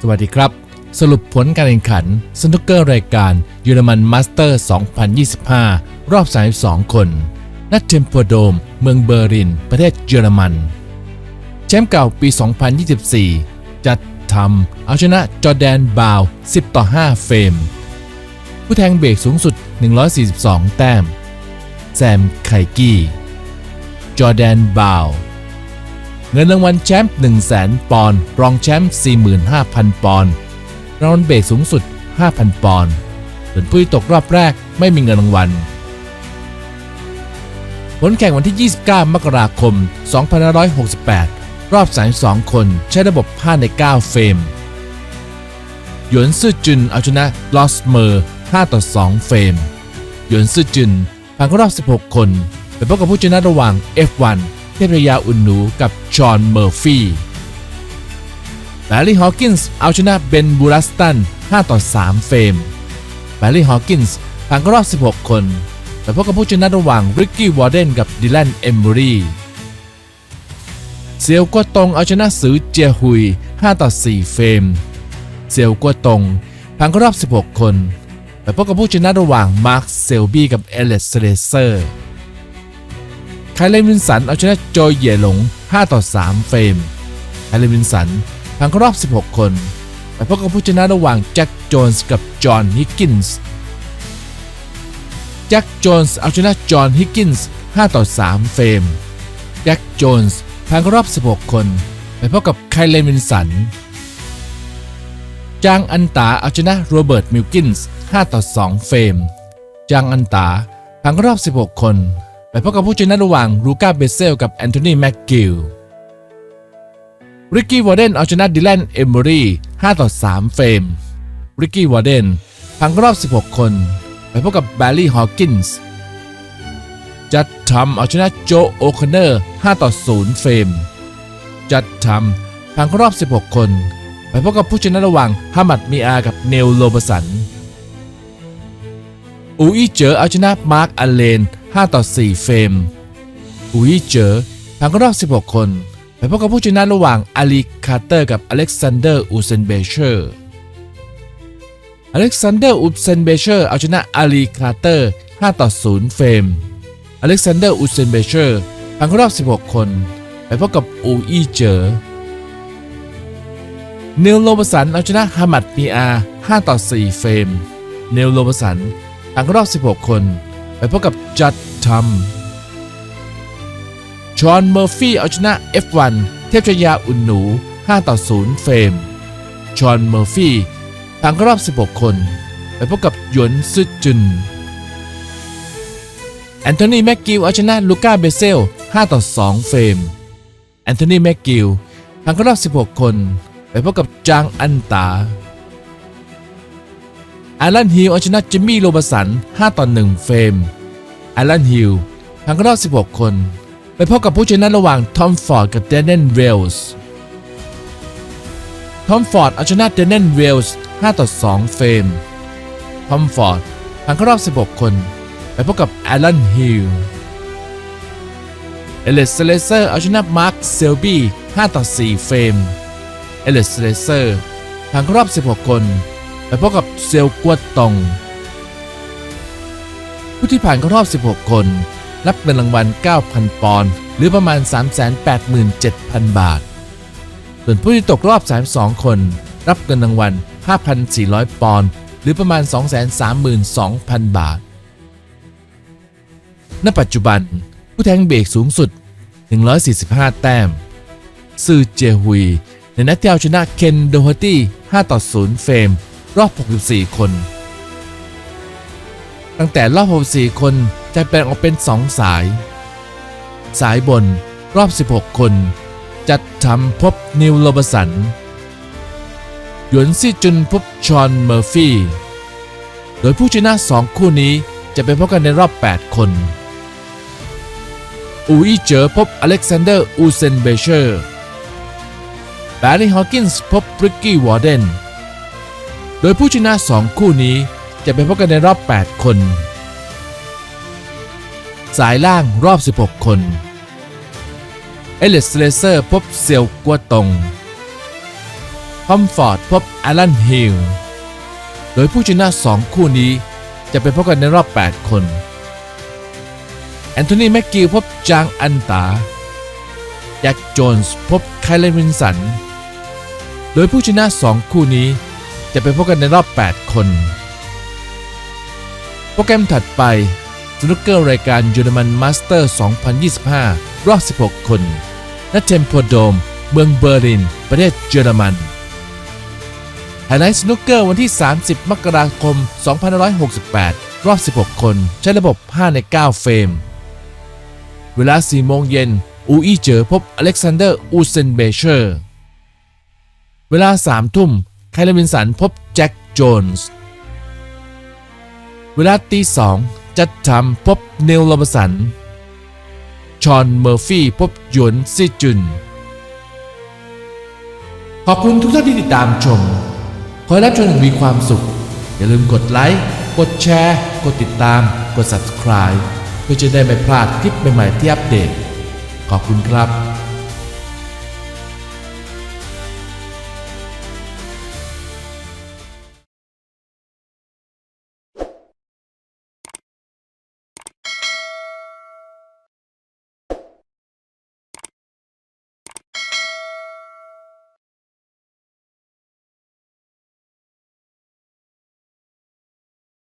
สวัสดีครับ สรุปผลการแข่งขันสนุกเกอร์รายการเยอรมันมาสเตอร์ 2025 รอบ 32 คนณเทมโปโดม เมืองเบอร์ลิน ประเทศเยอรมัน แชมป์เก่าปี 2024 จัดทำเอาชนะจอร์แดนบาว 10 ต่อ 5 เฟรม ผู้แทงเบรกสูงสุด 142 แต้ม แซมไคกี้ จอร์แดนบาว เงินรางวัลแชมป์1 0 0 0 0แปอนด์รองแชมป์45,000 ปอนด์รางวัลเบรกสูงสุด 5,000 ปอนด์ส่วนผู้ที่ตกรอบแรกไม่มีเงินรางวัลผลแข่งวันที่ 29 มกราคม 2568 รอบ 32 คนใช้ระบบ 5 ใน 9 เฟรม หยวนซื่อจุนเอาชนะลอสเมอร์ 5 ต่อ 2 เฟรม หยวนซื่อจุนผ่านเข้ารอบ 16 คนไปพบกับผู้ชนะระหว่าง F1 เทพยาอุนหนูกับจอห์นเมอร์ฟี่แบร์รี่ฮอว์กินส์เอาชนะเบนบูรัสตัน 5 ต่อ 3 เฟรมแบร์รี่ฮอว์กินส์ผ่านรอบ 16 คนไปพบกับผู้ชนะระหว่างริกกี้วอร์เดนกับดิแลนเอมเบอรีเซียวกัวตงเอาชนะซือเจียฮุย 5 ต่อ 4 เฟรมเซียวกัวตงผ่านรอบ 16 คนไปพบกับผู้ชนะระหว่างมาร์คเซลบี้กับเอเลสเรเซอร์ ไคลเลนวินสันเอาชนะโจยเย่หลง 5 ต่อ 3 เฟรมไคลเลนวินสันผ่านเข้ารอบ 16 คนไปพบกับผู้ชนะระหว่างแจ็คโจนส์กับจอห์นฮิกกินส์แจ็คโจนส์เอาชนะจอห์นฮิกกินส์ 5 ต่อ 3 เฟรมแจ็คโจนส์ผ่านเข้ารอบ 16 คน ไปพบกับไคลเลนวินสัน จางอันตาเอาชนะโรเบิร์ตมิลกินส์ 5 ต่อ 2 เฟรม จางอันตาผ่านเข้ารอบ 16 คน ไปพบกับผู้ชนะระหว่างลูก้าเบเซลกับแอนโทนีแม็กกิลริกกี้วอร์เดนเอาชนะดิแลนเอมเบอรี่5ต่อ3 เฟรมริกกี้วอร์เดนผ่านรอบ 16 คน ไปพบกับแบลลี่ฮอว์กินส์จัดทำเอาชนะโจโอคอนเนอร์5ต่อ0 เฟรมจัดทำผ่านรอบ 16 คน ไปพบกับผู้ชนะระหว่างฮามัดมีอากับเนลโลบสันอูอี้เจอเอาชนะมาร์คอัลเลน 5 ต่อ 4 เฟรมอูอี้เจอผ่านเข้ารอบ 16 คน ไปพบกับผู้ชนะระหว่างอาลีคาร์เตอร์กับอเล็กซานเดอร์อูเซนเบเชอร์ อเล็กซานเดอร์อูเซนเบเชอร์เอาชนะอาลีคาร์เตอร์ 5 ต่อ 0 เฟรม อเล็กซานเดอร์อูเซนเบเชอร์ผ่านเข้ารอบ 16 คน ไปพบกับอูอีเจอเนลโลบสันเอาชนะฮามัดมีอา 5 ต่อ 4 เฟรม เนลโลบสันผ่านเข้ารอบ 16 คน ไปพบกับจัดทัมชอนเมอร์ฟี่เอาชนะ F1 เทพชยาอุ่นหนู 5 ต่อ 0 เฟรม ชอนเมอร์ฟี่ผ่านรอบ 16 คน ไปพบกับหยวนซึจุน แอนโทนีแม็กกิลเอาชนะลูก้าเบเซล 5 ต่อ 2 เฟรม แอนโทนีแม็กกิลผ่านรอบ 16 คน ไปพบกับจางอันตา อารันฮิลเอาชนะจิมมี่โรบสัน 5 ต่อ 1 เฟรมอารันฮิลผ่านเข้ารอบ 16 คน ไปพบกับผู้ชนะระหว่างทอมฟอร์ดกับเดนเนนเวลส์ทอมฟอร์ดเอาชนะเดนเนนเวลส์ 5 ต่อ 2 เฟรมทอมฟอร์ดผ่านเข้ารอบ 16 คน ไปพบกับอารันฮิลเอเลสเลเซอร์เอาชนะมาร์คเซลบี้ 5 ต่อ 4 เฟรมเอเลสเลเซอร์ผ่านเข้ารอบ 16 คน ไปพบกับเซลกัวตงผู้ที่ผ่านเข้ารอบ 16 คน รับเงินรางวัล 9,000 ปอนด์หรือประมาณ 387,000 บาท ส่วนผู้ที่ตกรอบ 32 คน รับเงินรางวัล 5,400 ปอนด์หรือประมาณ 232,000 บาท ณ ปัจจุบัน ผู้แทงเบรกสูงสุด 145 แต้ม ซือเจฮุย ในนัดที่เอาชนะเคนโดฮตี้ 5 ต่อ 0 เฟรม รอบ 64 คน ตั้งแต่รอบ 64 คนจะแบ่งออกเป็น 2 สาย สายบนรอบ 16 คน จัดทำพบนิวโรบสัน หยวนซี่จุนพบชอนเมอร์ฟี่ โดยผู้ชนะ 2 คู่นี้จะไปพบกันในรอบ 8 คน อูอีเจอพบอเล็กซานเดอร์ อูเซนเบเชอร์แบร์รี่ฮอว์กินส์พบบริกกี้วอร์เดน ดยผู้ชนะ 2 คู่นี้จะไปพบกันในรอบ 8 คน สายล่างรอบ 16 คน เอเลสเลเซอร์พบเซียวกัวตงคอมฟอร์ดพบแอลันฮิลโดยผู้ชนะ2คู่นี้จะไปพบกันในรอบ 8 คน แอนโทนีแม็กกิลพบจางอันตาแจ็คโจนส์พบไคลเลนวินสัน โดยผู้ชนะ 2 คู่นี้ จะไปพบกันในรอบ 8 คน โปรแกรมถัดไปสนุกเกอร์รายการยูนมันมาสเตอร์ 2025 รอบ 16 คนณเทมโพโดม เมืองเบอร์ลิน ประเทศเยอรมันไฮไลท์สนุกเกอร์วันที่ 30 มกราคม 2568 รอบ 16 คน ใช้ระบบ 5 ใน 9 เฟรม เวลา 4 โมงเย็น อูอี้เจอพบอเล็กซานเดอร์ อูเซนเบเชอร์ เวลา 3 ทุ่ม ไคลวินสันพบแจ็คโจนส์เวลาตีสองจัดทำพบเนลโรบสัน ชอนเมอร์ฟี่พบหยวนซิจุน ขอบคุณทุกท่านที่ติดตามชม ขอให้รับชมอย่างมีความสุข อย่าลืมกดไลค์ กดแชร์ กดติดตาม กด subscribe เพื่อจะได้ไม่พลาดคลิปใหม่ ๆ ที่อัปเดต ขอบคุณครับ